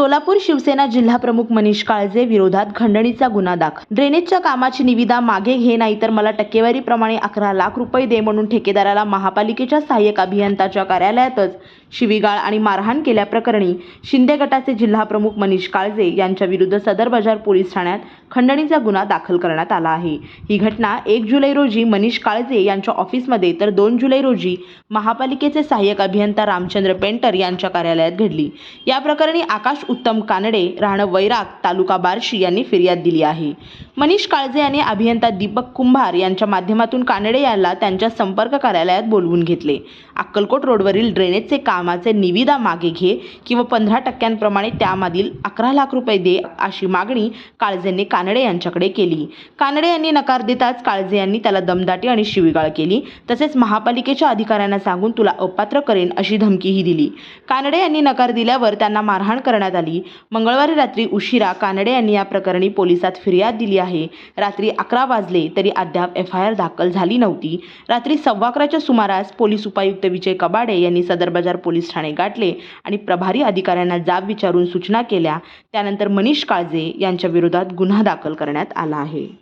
सोलापूर शिवसेना जिल्हाप्रमुख मनीष काळजे विरोधात खंडणीचा गुन्हा दाखल. ड्रेनेजच्या कामाची निविदा मागे घे नाहीतर मला टक्केवारीप्रमाणे अकरा लाख रुपये दे म्हणून ठेकेदाराला महापालिकेच्या सहाय्यक अभियंताच्या कार्यालयातच शिवीगाळ आणि मारहाण केल्याप्रकरणी शिंदे गटाचे जिल्हा प्रमुख मनीष काळजे यांच्या विरुद्ध सदर बाजार पोलीस ठाण्यात खंडणीचा गुन्हा दाखल करण्यात आला आहे. ही घटना एक जुलै रोजी मनीष काळजे यांच्या ऑफिसमध्ये तर दोन जुलै रोजी महापालिकेचे सहाय्यक अभियंता रामचंद्र पेंटर यांच्या कार्यालयात घडली. या प्रकरणी आकाश उत्तम कानडे राहणं वैराग तालुका बार्शी यांनी फिर्याद दिली आहे. मनीष काळजे यांनी अभियंता दीपक कुंभार यांच्या माध्यमातून कानडे यांना त्यांच्या संपर्क कार्यालयात बोलवून घेतले. अक्कलकोट रोडवरील ड्रेनेजचे कामाचे निविदा मागे घे किंवा पंधरा टक्क्यांप्रमाणे त्यामधील अकरा लाख रुपये दे अशी मागणी काळजेंनी कानडे यांच्याकडे केली. कानडे यांनी नकार देताच काळजे यांनी त्याला दमदाटी आणि शिवीगाळ केली. तसेच महापालिकेच्या अधिकाऱ्यांना सांगून तुला अपात्र करेन अशी धमकीही दिली. कानडे यांनी नकार दिल्यावर त्यांना मारहाण करण्यात आली. मंगळवारी रात्री उशिरा कानडे यांनी या प्रकरणी पोलिसात फिर्याद दिली आहे. रात्री अकरा वाजले तरी अद्याप एफ आय आर दाखल झाली नव्हती. रात्री सव्वा अकराच्या सुमारास पोलीस उपायुक्त विजय कबाडे यांनी सदर बाजार पोलीस ठाणे गाठले आणि प्रभारी अधिकाऱ्यांना जाब विचारून सूचना केल्या. त्यानंतर मनीष काळजे यांच्या विरोधात गुन्हा दाखल करण्यात आला आहे.